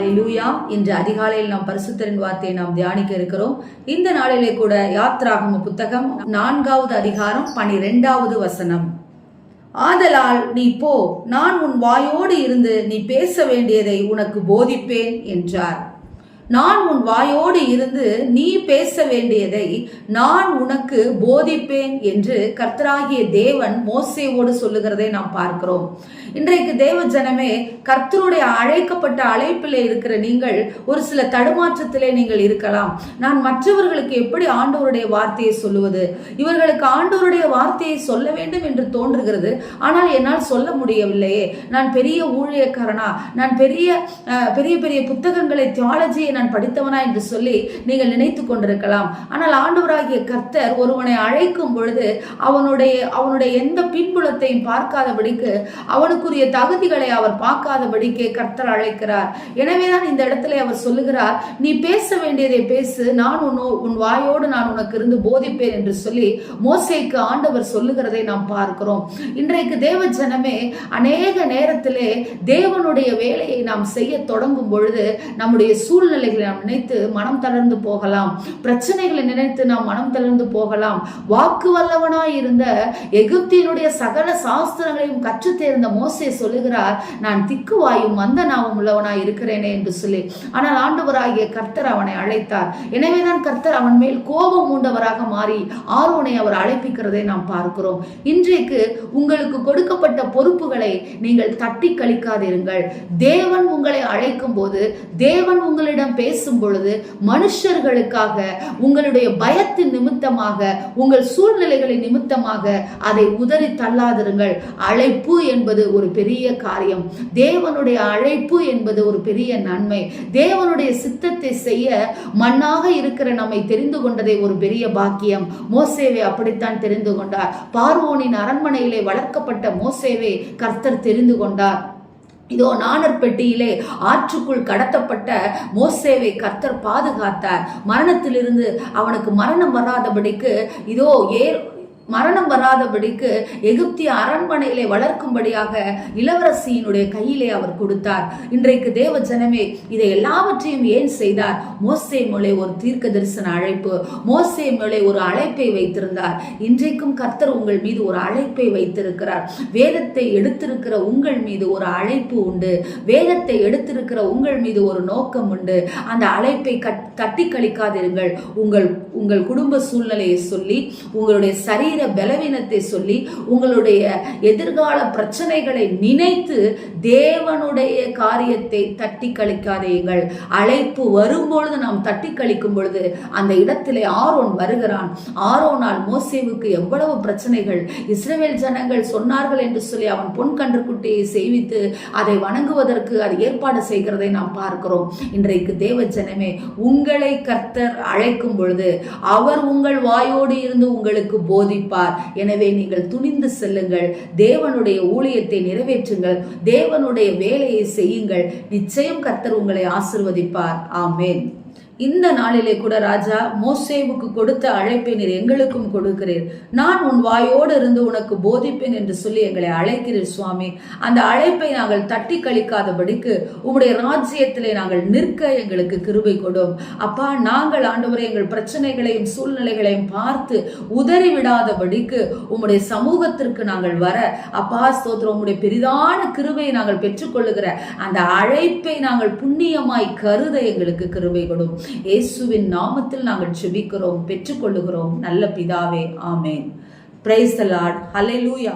லூயா இன்று அதிகாலையில் நாம் பரிசுத்தரின் வார்த்தையை நாம் தியானிக்க இருக்கிறோம். இந்த நாளிலே கூட யாத்ராகம புத்தகம் நான்காவது அதிகாரம் பனிரெண்டாவது வசனம். ஆதலால் நீ போ நான் உன் வாயோடு இருந்து நீ பேச வேண்டியதை உனக்கு போதிப்பேன் என்றார். நான் உன் வாயோடு இருந்து நீ பேச வேண்டியதை நான் உனக்கு போதிப்பேன் என்று கர்த்தராகிய தேவன் மோசேவோடு சொல்லுகிறதை நாம் பார்க்கிறோம். இன்றைக்கு தேவ ஜனமே கர்த்தருடைய அழைக்கப்பட்ட அழைப்பில் இருக்கிற நீங்கள் ஒரு சில தடுமாற்றத்திலே நீங்கள் இருக்கலாம். நான் மற்றவர்களுக்கு எப்படி ஆண்டவருடைய வார்த்தையை சொல்லுவது? இவர்களுக்கு ஆண்டவருடைய வார்த்தையை சொல்ல வேண்டும் என்று தோன்றுகிறது. ஆனால் என்னால் சொல்ல முடியவில்லையே. நான் பெரிய ஊழியக்காரனா? நான் பெரிய அஹ், பெரிய பெரிய புத்தகங்களை தியாலஜியை நான் படித்தவனா என்று சொல்லி நீங்கள் நினைத்து கொண்டிருக்கலாம். ஆனால் ஆண்டவராகிய கர்த்தர் ஒருவனை அழைக்கும் பொழுது அவனுடைய அவனுடைய எந்த பின்புலத்தையும் பார்க்காதபடிக்கு அவனுக்குரிய தகுதிகளை அவர் பார்க்காதபடிக்கு கர்த்தர் அழைக்கிறார். எனவேதான் இந்த இடத்துல அவர் சொல்லுகிறார் நீ பேச வேண்டியதை பேசு நான் உன் உன் வாயோடு நான் உனக்கு இருந்து போதிப்பேன் என்று சொல்லி மோசைக்கு ஆண்டவர் சொல்லுகிறதை நாம் பார்க்கிறோம். இன்றைக்கு தேவ ஜனமே அநேக நேரத்திலே தேவனுடைய வேலையை நாம் செய்ய தொடங்கும் பொழுது நம்முடைய சூழ்நிலை சூழ்நிலைகளை நாம் நினைத்து மனம் தளர்ந்து போகலாம். பிரச்சனைகளை நினைத்து நாம் மனம் தளர்ந்து போகலாம். வாக்கு வல்லவனாய் இருந்த எகிப்தியனுடைய சகல சாஸ்திரங்களையும் கற்று தேர்ந்த மோசே சொல்லுகிறார் நான் திக்குவாயும் மந்த நாவும் உள்ளவனாய் இருக்கிறேனே என்று சொல்லி. ஆனால் ஆண்டவராகிய கர்த்தர் அவனை அழைத்தார். எனவேதான் கர்த்தர் அவன் மேல் கோபம் மூண்டவராக மாறி ஆர்வனை அவர் அழைப்பிக்கிறதை நாம் பார்க்கிறோம். இன்றைக்கு உங்களுக்கு கொடுக்கப்பட்ட பொறுப்புகளை நீங்கள் தட்டி கழிக்காதிருங்கள். தேவன் உங்களை அழைக்கும் போது தேவன் உங்களிடம் பேசும் பொழுது மனுஷர்களுக்காக உங்களுடைய பயத்தின் நிமித்தமாக உங்கள் சூழ்நிலைகளின் நிமித்தமாக அதை உதறி தள்ளாதிருங்கள். அழைப்பு என்பது ஒரு பெரிய காரியம். தேவனுடைய அழைப்பு என்பது ஒரு பெரிய நன்மை. தேவனுடைய சித்தத்தை செய்ய மண்ணாக இருக்கிற நம்மை தெரிந்து கொண்டதை ஒரு பெரிய பாக்கியம். மோசேவை அப்படித்தான் தெரிந்து கொண்டார். பார்வோனின் அரண்மனையிலே வளர்க்கப்பட்ட மோசேவை கர்த்தர் தெரிந்து கொண்டார். இதோ நாணற்பெட்டியிலே ஆற்றுக்குள் கடத்தப்பட்ட மோசேவை கர்த்தர் பாதுகாத்தார். மரணத்திலிருந்து அவனுக்கு மரணம் வராதபடிக்கு இதோ ஏர் மரணம் வராதபடிக்கு எகிப்திய அரண்மனையிலே வளர்க்கும்படியாக இளவரசியினுடைய கையிலே அவர் கொடுத்தார். இன்றைக்கு தேவ ஜனமே இதை எல்லாவற்றையும் ஏன் செய்தார்? மோசே மொழி ஒரு தீர்க்க தரிசன அழைப்பு மோசே மொழி ஒரு அழைப்பை வைத்திருந்தார். இன்றைக்கும் கர்த்தர் உங்கள் மீது ஒரு அழைப்பை வைத்திருக்கிறார். வேதத்தை எடுத்திருக்கிற உங்கள் மீது ஒரு அழைப்பு உண்டு. வேதத்தை எடுத்திருக்கிற உங்கள் மீது ஒரு நோக்கம் உண்டு. அந்த அழைப்பை கட் தட்டி கழிக்காதிருங்கள் உங்கள் உங்கள் குடும்ப சூழ்நிலையை சொல்லி உங்களுடைய சரீர பலவீனத்தை சொல்லி உங்களுடைய எதிர்கால பிரச்சனைகளை நினைத்து தேவனுடைய காரியத்தை தட்டி கழிக்காதீர்கள். அழைப்பு வரும்பொழுது நாம் தட்டி கழிக்கும் பொழுது அந்த இடத்திலே ஆரோன் வருகிறான். ஆரோனால் மோசேவுக்கு எவ்வளவு பிரச்சனைகள். இஸ்ரேல் ஜனங்கள் சொன்னார்கள் என்று சொல்லி அவன் பொன் கன்றுக்குட்டியை செய்வித்து அதை வணங்குவதற்கு அது ஏற்பாடு செய்கிறதை நாம் பார்க்கிறோம். இன்றைக்கு தேவ ஜனமே உங்களை கர்த்தர் அழைக்கும் பொழுது அவர் உங்கள் வாயோடு இருந்து உங்களுக்கு போதிப்பார். எனவே நீங்கள் துணிந்து செல்லுங்கள். தேவனுடைய ஊழியத்தை நிறைவேற்றுங்கள். தேவனுடைய வேலையை செய்யுங்கள். நிச்சயம் கர்த்தர் உங்களை ஆசிர்வதிப்பார். ஆமேன். இந்த நாளிலே கூட ராஜா மோசேவுக்கு கொடுத்த அழைப்பை நீர் எங்களுக்கும் கொடுக்கிறீர். நான் உன் வாயோடு இருந்து உனக்கு போதிப்பேன் என்று சொல்லி எங்களை அழைக்கிறீர் சுவாமி. அந்த அழைப்பை நாங்கள் தட்டி கழிக்காதபடிக்கு உம்முடைய ராஜ்யத்திலே நாங்கள் நிற்க எங்களுக்கு கிருபை கொடும். அப்பா நாங்கள் ஆண்டவரை எங்கள் பிரச்சனைகளையும் சூழ்நிலைகளையும் பார்த்து உதறி விடாதபடிக்கு உம்முடைய சமூகத்திற்கு நாங்கள் வர. அப்பா ஸ்தோத்திரம் உம்முடைய பெரிதான கிருபையை நாங்கள் பெற்றுக்கொள்ளுகிற அந்த அழைப்பை நாங்கள் புண்ணியமாய் கருத எங்களுக்கு கிருபை கொடும் இயேசுவின் நாமத்தில் நாங்கள் செபிக்கிறோம் பெற்றுக்கொள்ளுகிறோம். நல்ல பிதாவே ஆமேன். பிரைஸ் த லார்ட் லூயா